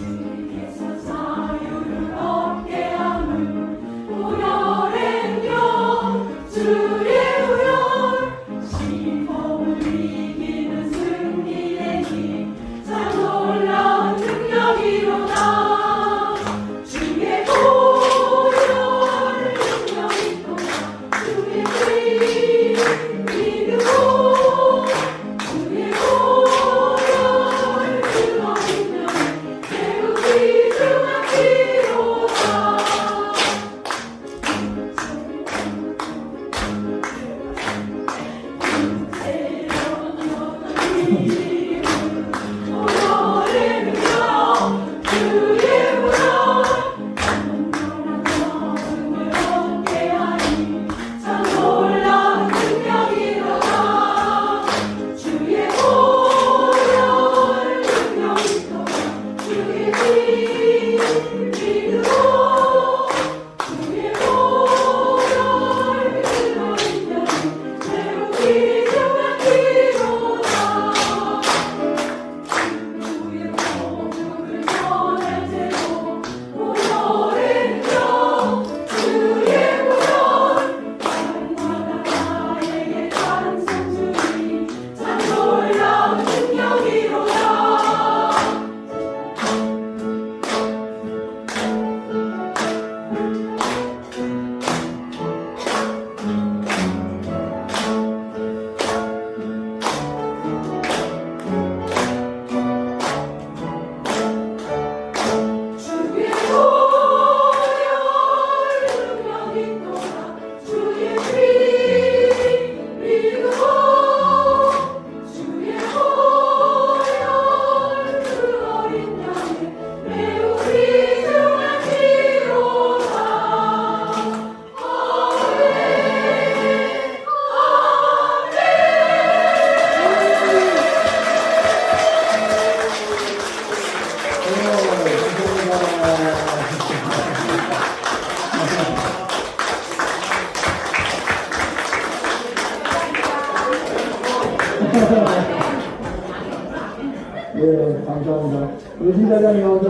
Jesus. Thank you. 예, 감사합니다. 우리 신사장님 먼저.